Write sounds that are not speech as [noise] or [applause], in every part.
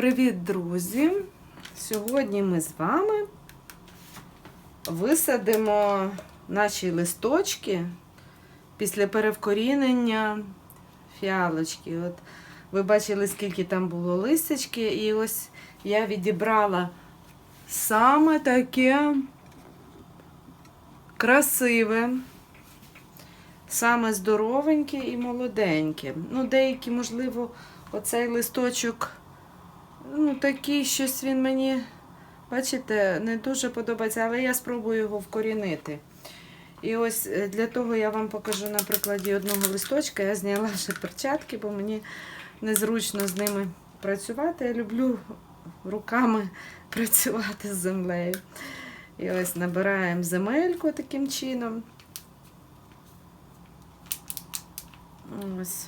Привіт, друзі! Сьогодні ми з вами висадимо наші листочки після перевкорінення фіалочки. От ви бачили, скільки там було листячки, і ось я відібрала саме таке красиве, саме здоровеньке і молоденьке. Ну, деякі, можливо, оцей листочок. Ну, такий щось він мені, бачите, не дуже подобається, але я спробую його вкорінити. І ось е, для того я вам покажу на прикладі одного листочка. Я зняла вже перчатки, бо мені незручно з ними працювати. Я люблю руками [laughs] працювати з землею. І ось набираємо земельку таким чином. Ось.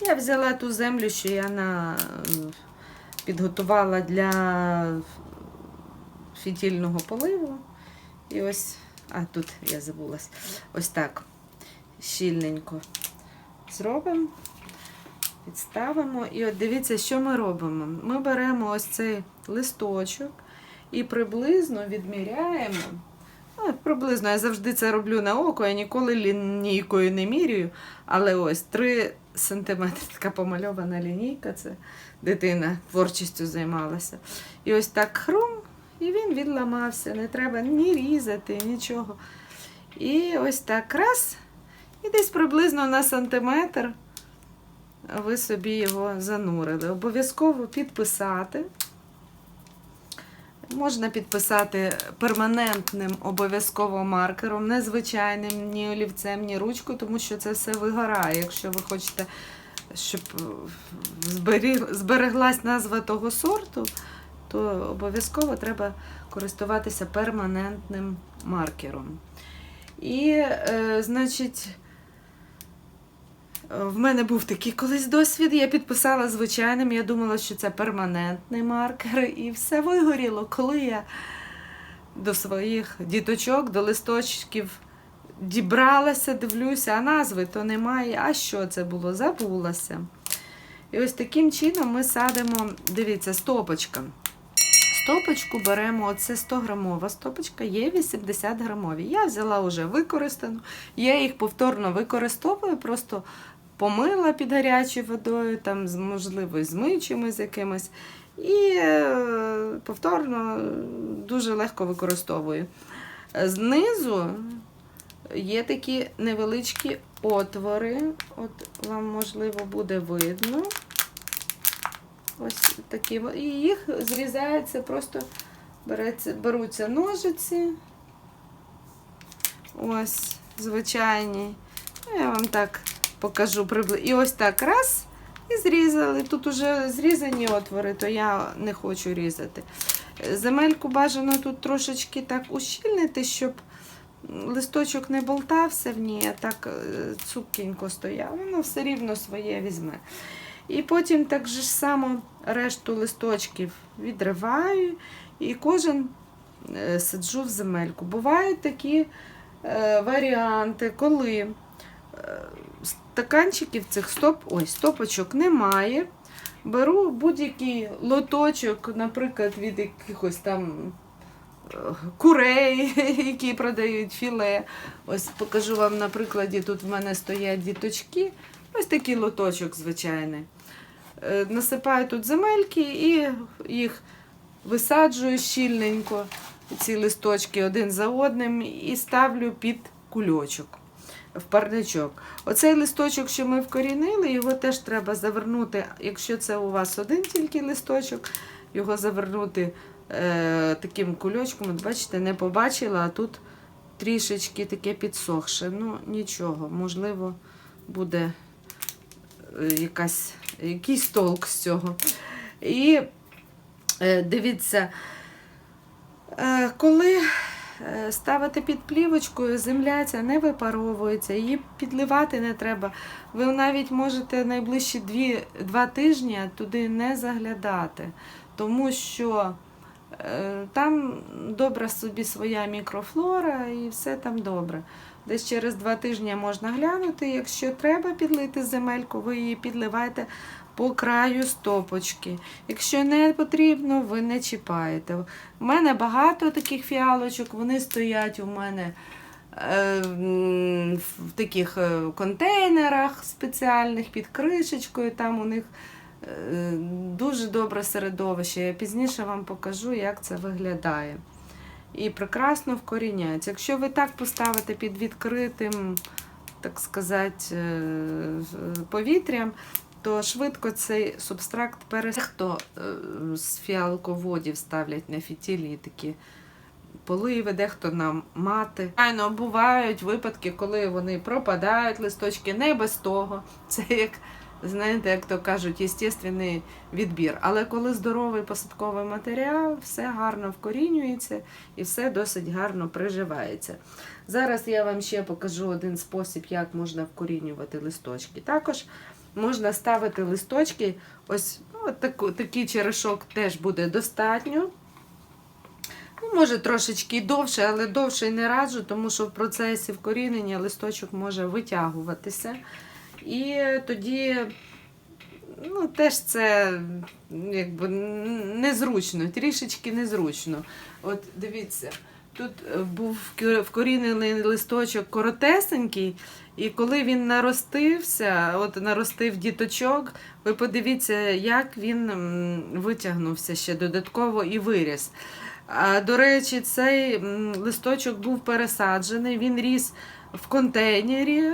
Я взяла ту землю, що я на підготувала для фітільного поливу. І ось, а тут я забулась, ось так щільненько зробимо, підставимо. І от дивіться, що ми робимо. Ми беремо ось цей листочок і приблизно відміряємо. Ну, приблизно я завжди це роблю на око, я ніколи лінійкою не міряю. Але ось 3 сантиметри така помальована лінійка. Це дитина творчістю займалася. І ось так хрум, і він відламався. Не треба ні різати, нічого. І ось так раз. І десь приблизно на сантиметр ви собі його занурили. Обов'язково підписати. Можна підписати перманентним обов'язково маркером, не звичайним, ні олівцем, ні ручкою, тому що це все вигорає. Якщо ви хочете, щоб зберіг- збереглась назва того сорту, то обов'язково треба користуватися перманентним маркером. І, е, значить, в мене був такий колись досвід, я підписала звичайним, я думала, що це перманентний маркер, і все вигоріло, коли я до своїх діточок, до листочків дібралася, дивлюся, а назви то немає. А що це було? Забулася. І ось таким чином ми садимо, дивіться, стопочка. Стопочку беремо, оце 100 грамова стопочка, є 80 грамові. Я взяла вже використану, я їх повторно використовую, просто помила під гарячою водою, там, можливо, з миючими з якимось. І е, повторно дуже легко використовую. Знизу є такі невеличкі отвори. От вам, можливо, буде видно. Ось такі. І їх зрізається, просто береться, беруться ножиці. Ось, звичайні. Ну, Я вам так покажу. І ось так раз. І зрізали. Тут уже зрізані отвори, то я не хочу різати. Земельку бажано тут трошечки так ущільнити, щоб листочок не болтався в ній, а так е, цупкенько стояв. Воно все рівно своє візьме. І потім так же ж само решту листочків відриваю і кожен е, саджу в земельку. Бувають такі е, варіанти, коли стаканчиків цих стоп, ой, стопочок немає. Беру будь-який лоточок, наприклад, від якихось там е, курей, [laughs] які продають філе. Ось покажу вам на прикладі, тут в мене стоять діточки. Ось такий лоточок звичайний. Е, Насипаю тут земельки і їх висаджую щільненько, ці листочки один за одним, і ставлю під кульочок в парничок. Оцей листочок, що ми вкорінили, його теж треба завернути, якщо це у вас один тільки листочок, його завернути е, таким кульочком. От бачите, не побачила, а тут трішечки таке підсохше. Ну, нічого, можливо, буде е, якась, якийсь толк з цього. І е, дивіться, е, коли ставити під плівочкою, земля ця не випаровується, її підливати не треба. Ви навіть можете найближчі два тижні туди не заглядати, тому що е, там добра собі своя мікрофлора і все там добре. Десь через два тижні можна глянути. Якщо треба підлити земельку, ви її підливаєте по краю стопочки. Якщо не потрібно, ви не чіпаєте. У мене багато таких фіалочок, вони стоять у мене е, в таких е, контейнерах спеціальних під кришечкою. Там у них е, дуже добре середовище. Я пізніше вам покажу, як це виглядає. І прекрасно вкоріняється. Якщо ви так поставите під відкритим, так сказати, повітрям, то швидко цей субстракт перес... Хто е, з фіалководів ставлять на фітілі такі поливи, дехто на мати. Звичайно, бувають випадки, коли вони пропадають листочки, не без того. Це як, знаєте, як то кажуть, естественний відбір. Але коли здоровий посадковий матеріал, все гарно вкорінюється і все досить гарно приживається. Зараз я вам ще покажу один спосіб, як можна вкорінювати листочки. Також можна ставити листочки, ось ну, таку, такий черешок теж буде достатньо. Ну, може трошечки довше, але довше не раджу, тому що в процесі вкорінення листочок може витягуватися. І тоді ну, теж це якби незручно, трішечки незручно. От дивіться, тут е, був вкорінений листочок коротесенький, і коли він наростився, от наростив діточок, ви подивіться, як він витягнувся ще додатково і виріс. А, до речі, цей листочок був пересаджений, він ріс в контейнері.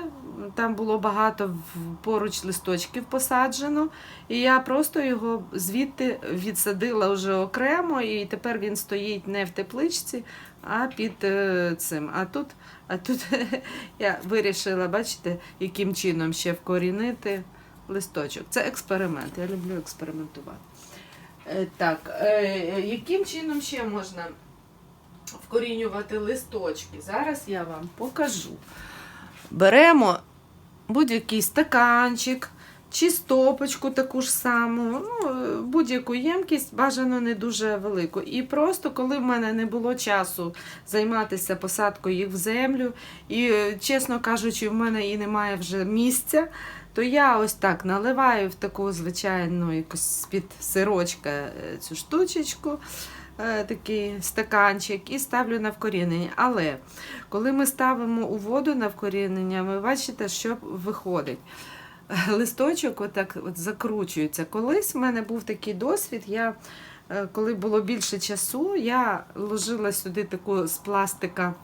Там було багато поруч листочків посаджено, і я просто його звідти відсадила вже окремо, і тепер він стоїть не в тепличці, а під е, цим. А тут, а тут [laughs] я вирішила, бачите, яким чином ще вкорінити листочок. Це експеримент. Я люблю експериментувати. Е, Так, е, яким чином ще можна вкорінювати листочки? Зараз я вам покажу. Беремо будь-який стаканчик чи стопочку таку ж саму, ну, будь-яку ємкість, бажано не дуже велику. І просто, коли в мене не було часу займатися посадкою їх в землю, і, чесно кажучи, в мене і немає вже місця, то я ось так наливаю в таку звичайну якусь з-під сирочка е, цю штучечку, е, такий стаканчик, і ставлю на вкорінення. Але коли ми ставимо у воду на вкорінення, ви бачите, що виходить. [laughs] Листочок отак от закручується. Колись в мене був такий досвід. Я, е, коли було більше часу, я ложила сюди таку з пластика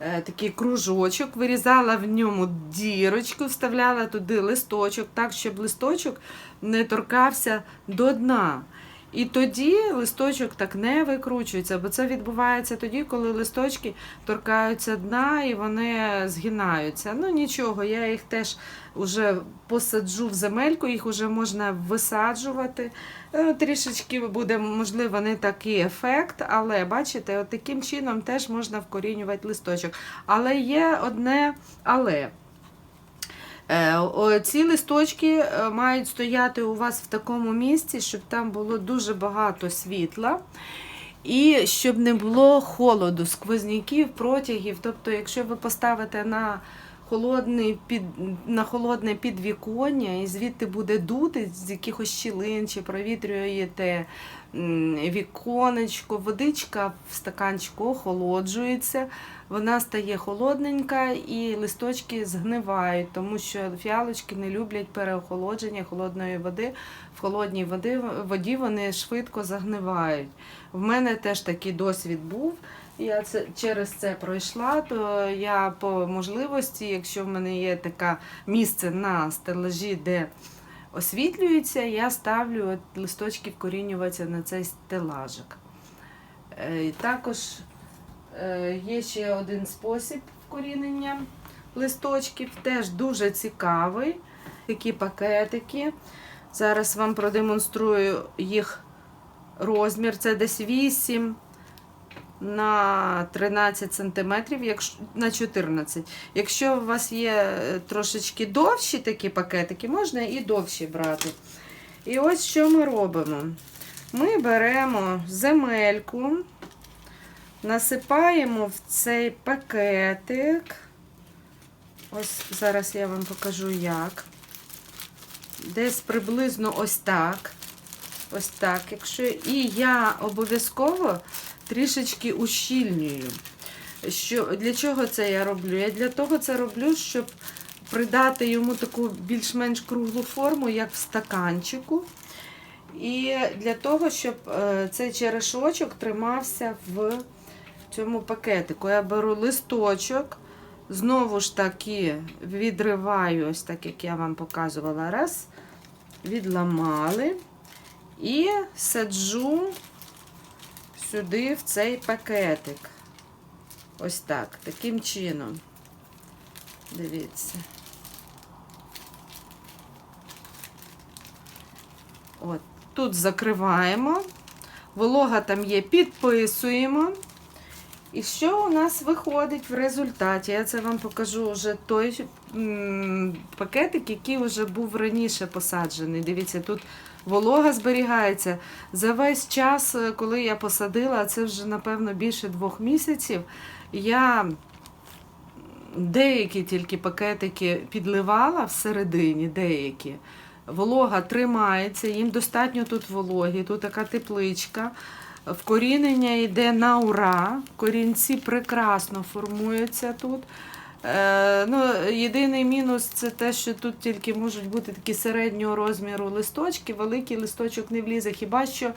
е, такий кружочок, вирізала в ньому дірочку, вставляла туди листочок, так, щоб листочок не торкався до дна. І тоді листочок так не викручується, бо це відбувається тоді, коли листочки торкаються дна і вони згинаються. Ну нічого, я їх теж вже посаджу в земельку, їх вже можна висаджувати. Е, Трішечки буде, можливо, не такий ефект, але бачите, от таким чином теж можна вкорінювати листочок. Але є одне але. Е, Ці листочки е, мають стояти у вас в такому місці, щоб там було дуже багато світла. І щоб не було холоду, сквозняків, протягів. Тобто, якщо ви поставите на холодний під, на холодне підвіконня, і звідти буде дути з якихось щілин, чи провітрюєте віконечко, водичка в стаканчику охолоджується, вона стає холодненька і листочки згнивають, тому що фіалочки не люблять переохолодження холодної води. В холодній воді, воді вони швидко загнивають. В мене теж такий досвід був. Я це через це пройшла, то я по можливості, якщо в мене є таке місце на стелажі, де освітлюється, я ставлю листочки вкорінюватися на цей стелажик. Е, Також е, є ще один спосіб вкорінення листочків, теж дуже цікавий. Такі пакетики. Зараз вам продемонструю їх розмір. Це десь 8 на 13 см, якщо, на 14 Якщо у вас є е, трошечки довші такі пакетики, можна і довші брати. І ось що ми робимо. Ми беремо земельку, насипаємо в цей пакетик. Ось зараз я вам покажу як. десь приблизно ось так. Ось так. Якщо... І я обов'язково трішечки ущільнюю. Що, для чого це я роблю? Я для того це роблю, щоб придати йому таку більш-менш круглу форму, як в стаканчику. І для того, щоб е, цей черешочок тримався в цьому пакетику. Я беру листочок, знову ж таки відриваю, ось так, як я вам показувала, раз, відламали і саджу сюди в цей пакетик. Ось так, таким чином. Дивіться. От, тут закриваємо. Волога там є, підписуємо. І що у нас виходить в результаті? Я це вам покажу вже той пакетик, який вже був раніше посаджений. Дивіться, тут волога зберігається. За весь час, е, коли я посадила, це вже, напевно, більше двох місяців, я деякі тільки пакетики підливала всередині, деякі. Волога тримається, їм достатньо тут вологі, тут така тепличка. Вкорінення йде на ура. Корінці прекрасно формуються тут. Е, ну, єдиний мінус це те, що тут тільки можуть бути такі середнього розміру листочки, великий листочок не влізе. Хіба що,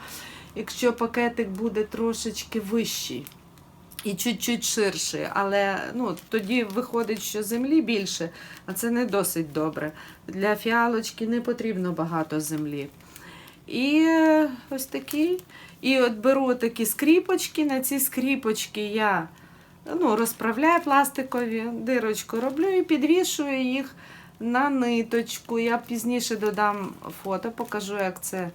якщо пакетик буде трошечки вищий і чуть-чуть ширший, але ну, тоді виходить, що землі більше, а це не досить добре. Для фіалочки не потрібно багато землі. І е, ось такий. І от беру такі скріпочки. На ці скріпочки я ну, розправляю пластикові, дирочку роблю і підвішую їх на ниточку. Я пізніше додам фото, покажу, як це е,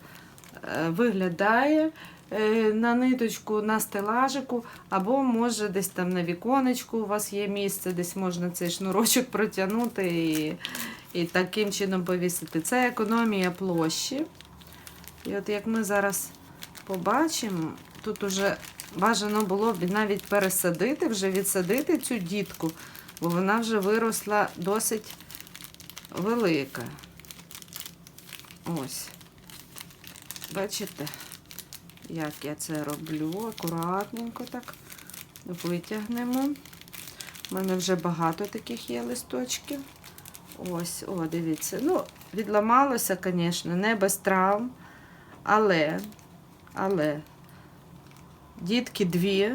виглядає. Е, На ниточку на стелажику, або може десь там на віконечку у вас є місце, десь можна цей шнурочок протягнути і, і таким чином повісити. Це економія площі. І от як ми зараз побачимо, тут уже бажано було б навіть пересадити, вже відсадити цю дітку, бо вона вже виросла досить велика. Ось. Бачите, як я це роблю? Акуратненько так витягнемо. У мене вже багато таких є листочків. Ось, о, дивіться. Ну, відламалося, звісно, не без травм. Але, але дітки дві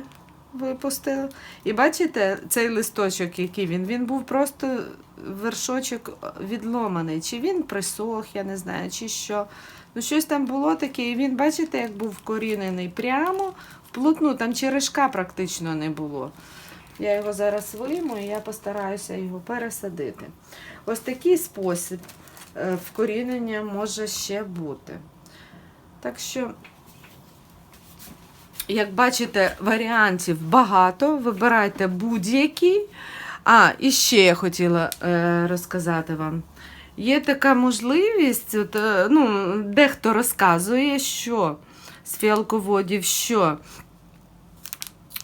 випустили. І бачите, цей листочок, який він, він був просто вершочок відломаний. Чи він присох, я не знаю, чи що. Ну, щось там було таке, і він, бачите, як був вкорінений прямо в плотну, там черешка практично не було. Я його зараз вийму і я постараюся його пересадити. Ось такий спосіб е, вкорінення може ще бути. Так що, як бачите, варіантів багато. Вибирайте будь-який. А, і ще я хотіла е, розказати вам. Є така можливість, от, е, ну, дехто розказує, що з фіалководів, що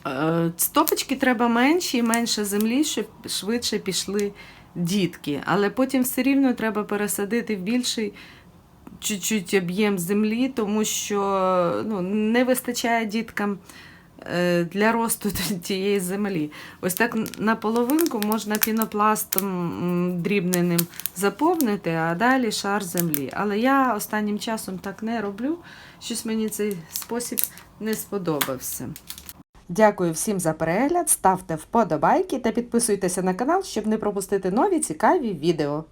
е, стопочки треба менші і менше землі, щоб швидше пішли дітки. Але потім все рівно треба пересадити в більший чуть-чуть об'єм землі, тому що ну, не вистачає діткам е, для росту [laughs] тієї землі. Ось так на половинку можна пінопластом дрібненим заповнити, а далі шар землі. Але я останнім часом так не роблю. Щось мені цей спосіб не сподобався. Дякую всім за перегляд, ставте вподобайки та підписуйтеся на канал, щоб не пропустити нові цікаві відео.